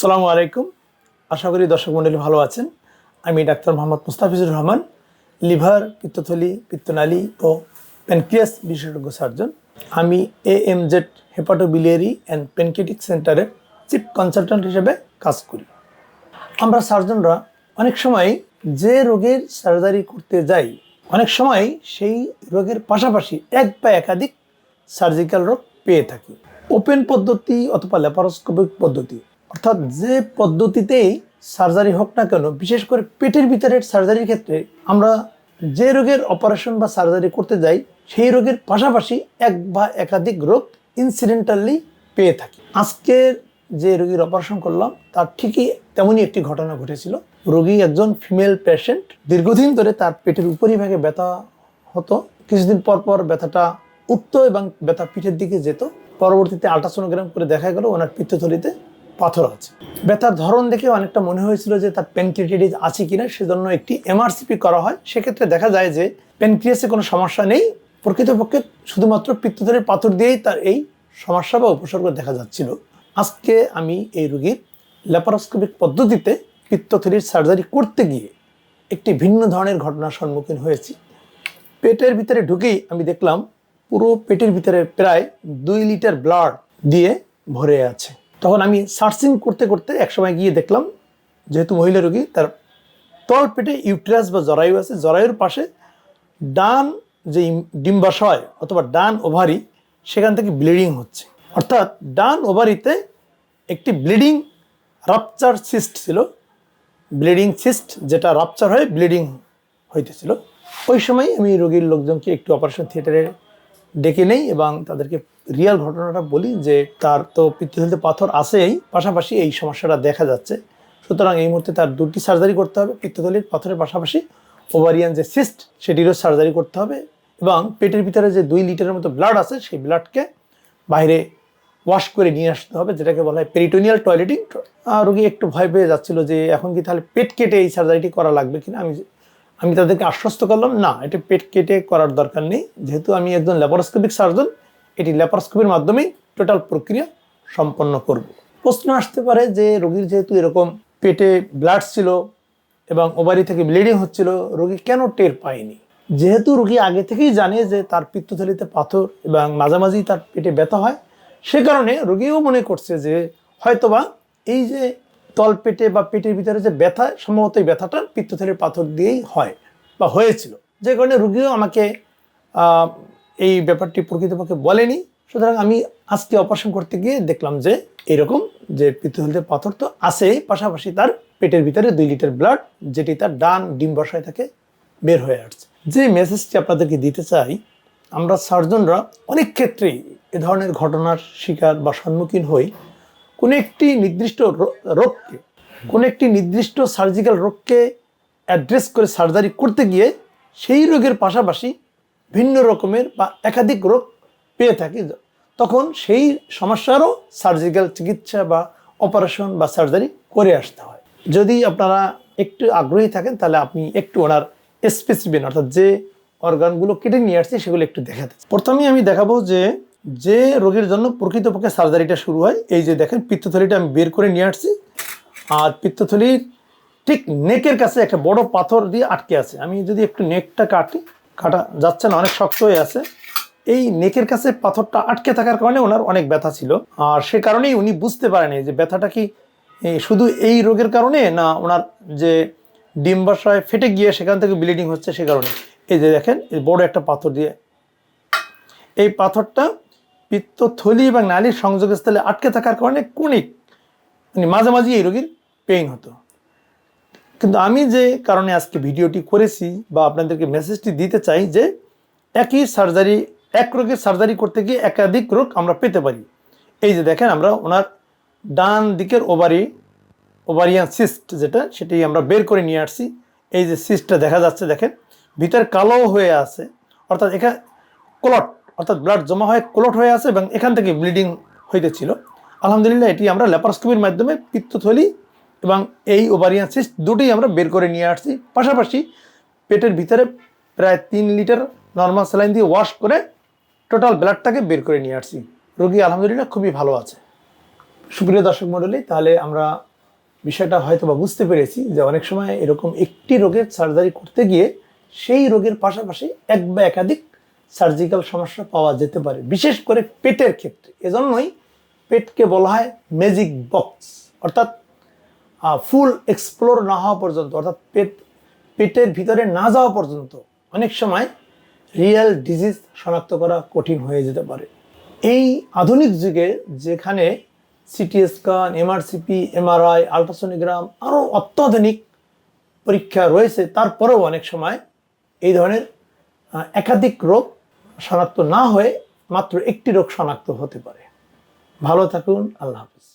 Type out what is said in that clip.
আসসালামু আলাইকুম। আশা করি দর্শক মণ্ডলী ভালো আছেন। আমি ডাক্তার মোহাম্মদ মুস্তাফিজুর রহমান, লিভার, পিত্তথলি, পিত্তনালী ও প্যানক্রিয়াস বিশেষজ্ঞ সার্জন। আমি A M Z hepatobiliary and pancreatic সেন্টারের চিফ কনসালট্যান্ট হিসেবে কাজ করি। আমরা সার্জনরা অনেক সময় যে রোগের সার্জারি করতে যাই, অনেক সময় সেই রোগের পাশাপাশি এক বা একাধিক সার্জিক্যাল রোগ পেয়ে থাকি। ওপেন পদ্ধতি অথবা ল্যাপারোস্কোপিক পদ্ধতি অর্থাৎ যে পদ্ধতিতেই সার্জারি হোক না কেন, বিশেষ করে পেটের ভিতরের সার্জারির ক্ষেত্রে, আমরা যে রোগের অপারেশন বা সার্জারি করতে যাই, সেই রোগের পাশাপাশি এক বা একাধিক রোগ ইনসিডেন্টালি পেয়ে থাকি। আজকের যে রোগীর অপারেশন করলাম, তার ঠিকই তেমনই একটি ঘটনা ঘটেছিল। রোগী একজন ফিমেল পেশেন্ট দীর্ঘদিন ধরে তার পেটের উপরিভাগে ব্যথা হতো। কিছুদিন পর পর ব্যথাটা উঠতো এবং ব্যথা পিঠের দিকে যেত। পরবর্তীতে আল্ট্রাসোনোগ্রাম করে দেখা গেল, ওনার পিত্তথলিতে পাথর আছে। ব্যথার ধরন দেখে অনেকটা মনে হয়েছিল যে তার প্যানক্রিয়াটিস আছে কিনা, সেজন্য একটি এমআরসিপি করা হয়। সেক্ষেত্রে দেখা যায় যে প্যানক্রিয়াসে কোনো সমস্যা নেই। প্রকৃতপক্ষে শুধুমাত্র পিত্তথলির পাথর দিয়েই তার এই সমস্যা বা উপসর্গ দেখা যাচ্ছিল। আজকে আমি এই রোগীর ল্যাপারোস্কোপিক পদ্ধতিতে পিত্তথলির সার্জারি করতে গিয়ে একটি ভিন্ন ধরনের ঘটনার সম্মুখীন হয়েছি। পেটের ভিতরে ঢুকেই আমি দেখলাম পুরো পেটের ভিতরে প্রায় দুই লিটার ব্লাড দিয়ে ভরে আছে। তখন আমি সার্চিং করতে করতে একসময় গিয়ে দেখলাম যেহেতু মহিলা রোগী, তার তল পেটে ইউট্রাস বা জরায়ু আছে। জরায়ুর পাশে ডান যে ডিম্বাশয় অথবা ডান ওভারি, সেখান থেকে ব্লিডিং হচ্ছে। অর্থাৎ ডান ওভারিতে একটি ব্লিডিং রাপচার সিস্ট ছিল। ব্লিডিং সিস্ট যেটা রাপচার হয়ে ব্লিডিং হইতেছিল। ওই সময় আমি রোগীর লোকজনকে একটু অপারেশন থিয়েটারে ডেকে নেই এবং তাদেরকে রিয়াল ঘটনাটা বলি যে তার তো পিত্তথলিতে পাথর আছেই, পাশাপাশি এই সমস্যাটা দেখা যাচ্ছে। সুতরাং এই মুহূর্তে তার দুটি সার্জারি করতে হবে পিত্তথলির পাথরের পাশাপাশি ওভারিয়ান যে সিস্ট সেটিরও সার্জারি করতে হবে এবং পেটের ভিতরে যে দুই লিটারের মতো ব্লাড আছে, সেই ব্লাডকে বাইরে ওয়াশ করে নিয়ে আসতে হবে, যেটাকে বলা হয় পেরিটোনিয়াল টয়লেটিং রোগী একটু ভয় পেয়ে যাচ্ছিল যে এখন কি তাহলে পেট কেটে এই সার্জারিটি করা লাগবে কিনা? আমি আমি তাদেরকে আশ্বস্ত করলাম, না, এটা পেট কেটে করার দরকার নেই। যেহেতু আমি একজন ল্যাপারোস্কোপিক সার্জন এটি ল্যাপারোস্কোপির মাধ্যমেই টোটাল প্রক্রিয়া সম্পন্ন করব। প্রশ্ন আসতে পারে যে রোগীর যেহেতু এরকম পেটে ব্লাড ছিল এবং ওভারি থেকে ব্লিডিং হচ্ছিল, রোগী কেন টের পায়নি? যেহেতু রোগী আগে থেকেই জানে যে তার পিত্তথলিতে পাথর এবং মাঝামাঝি তার পেটে ব্যথা হয়, সে কারণে রোগীও মনে করছে যে হয়তোবা এই যে তল পেটে বা পেটের ভিতরে যে ব্যথা, সম্ভবত এই ব্যথাটা পিত্তথলির পাথর দিয়েই হয় বা হয়েছিল। যে কারণে রুগীও আমাকে এই ব্যাপারটি প্রকৃতপক্ষে বলেনি। সুতরাং আমি আজকে অপারেশন করতে গিয়ে দেখলাম যে এরকম যে পিত্তথলিতে পাথর তো আছেই, পাশাপাশি তার পেটের ভিতরে দুই লিটার ব্লাড যেটি তার ডান ডিম্বাশয় থেকে বের হয়ে আসছে। যে মেসেজটি আপনাদেরকে দিতে চাই, আমরা সার্জনরা অনেক ক্ষেত্রেই এ ধরনের ঘটনার শিকার বা সম্মুখীন হই। কোনো একটি নির্দিষ্ট রোগকে, কোনো একটি নির্দিষ্ট সার্জিক্যাল রোগকে অ্যাড্রেস করে সার্জারি করতে গিয়ে সেই রোগের পাশাপাশি ভিন্ন রকমের বা একাধিক রোগ পেয়ে থাকি। তখন সেই সমস্যারও সার্জিক্যাল চিকিৎসা বা অপারেশন বা সার্জারি করে আসতে হয়। যদি আপনারা একটু আগ্রহী থাকেন, তাহলে আপনি একটু ওনার স্পেসিফিক অর্থাৎ যে অর্গানগুলো কেটে নিয়ে আসছে, সেগুলো একটু দেখাতে। প্রথমেই আমি দেখাবো যে যে রোগের জন্য প্রকৃতপক্ষে সার্জারিটা শুরু হয়, এই যে দেখেন, পিত্তথলিটা আমি বের করে নিয়ে আসছি। আর পিত্তথলির ঠিক নেকের কাছে একটা বড় পাথর দিয়ে আটকে আছে। আমি যদি একটু নেকটা কাটি কাটা যাচ্ছে না, অনেক শক্ত হয়ে আছে। এই নেকের কাছে পাথরটা আটকে থাকার কারণে ওনার অনেক ব্যথা ছিল। আর সে কারণেই উনি বুঝতে পারেনি যে ব্যথাটা কি শুধু এই রোগের কারণে না ওনার যে ডিম্বাশয় ফেটে গিয়ে সেখান থেকে ব্লিডিং হচ্ছে সে কারণে। এই যে দেখেন, এই বড় একটা পাথর দিয়ে। এই পাথরটা পিত্তথলি এবং নালীর সংযোগস্থলে আটকে থাকার কারণে কোনিক মানে মাঝামাঝি এই রোগীর পেইন হতো। কিন্তু আমি যে কারণে আজকে ভিডিওটি করেছি বা আপনাদেরকে মেসেজটি দিতে চাই যে একই সার্জারি এক রোগের সার্জারি করতে গিয়ে একাধিক রোগ আমরা পেতে পারি। এই যে দেখেন আমরা ওনার ডান দিকের ওভারি ওভারিয়ান সিস্ট যেটা, সেটি আমরা বের করে নিয়ে আসছি। এই যে সিস্টটা দেখা যাচ্ছে, দেখেন, ভিতর কালো হয়ে আছে। অর্থাৎ এখানে ক্লট অর্থাৎ ব্লাড জমা হয়ে ক্লট হয়ে আছে এবং এখান থেকে ব্লিডিং হইতেছিল। আলহামদুলিল্লাহ, এটি আমরা ল্যাপারোস্কোপির মাধ্যমে পিত্তথলি এবং এই ওভারিয়ান সিস্ট দুটোই আমরা বের করে নিয়ে আসছি। পাশাপাশি পেটের ভিতরে প্রায় তিন লিটার নর্মাল স্যালাইন দিয়ে ওয়াশ করে টোটাল ব্লাডটাকে বের করে নিয়ে আসছি। রোগী আলহামদুলিল্লাহ খুবই ভালো আছে। সুপ্রিয় দর্শক মণ্ডলী, তাহলে আমরা বিষয়টা হয়তো বা বুঝতে পেরেছি যে অনেক সময় এরকম একটি রোগের সার্জারি করতে গিয়ে সেই রোগের পাশাপাশি এক বা একাধিক সার্জিক্যাল সমস্যা পাওয়া যেতে পারে, বিশেষ করে পেটের ক্ষেত্রে। এজন্যই পেটকে বলা হয় ম্যাজিক বক্স অর্থাৎ ফুল এক্সপ্লোর না হওয়া পর্যন্ত, অর্থাৎ পেট, পেটের ভিতরে না যাওয়া পর্যন্ত অনেক সময় রিয়েল ডিজিজ শনাক্ত করা কঠিন হয়ে যেতে পারে। এই আধুনিক যুগে যেখানে CT scan MRCP MRI ultrasonogram আরও অত্যাধুনিক পরীক্ষা রয়েছে, তারপরেও অনেক সময় এই ধরনের একাধিক রোগ শনাক্ত না হয়ে মাত্র একটি রোগ শনাক্ত হতে পারে। ভালো থাকুন, আল্লাহ হাফিজ।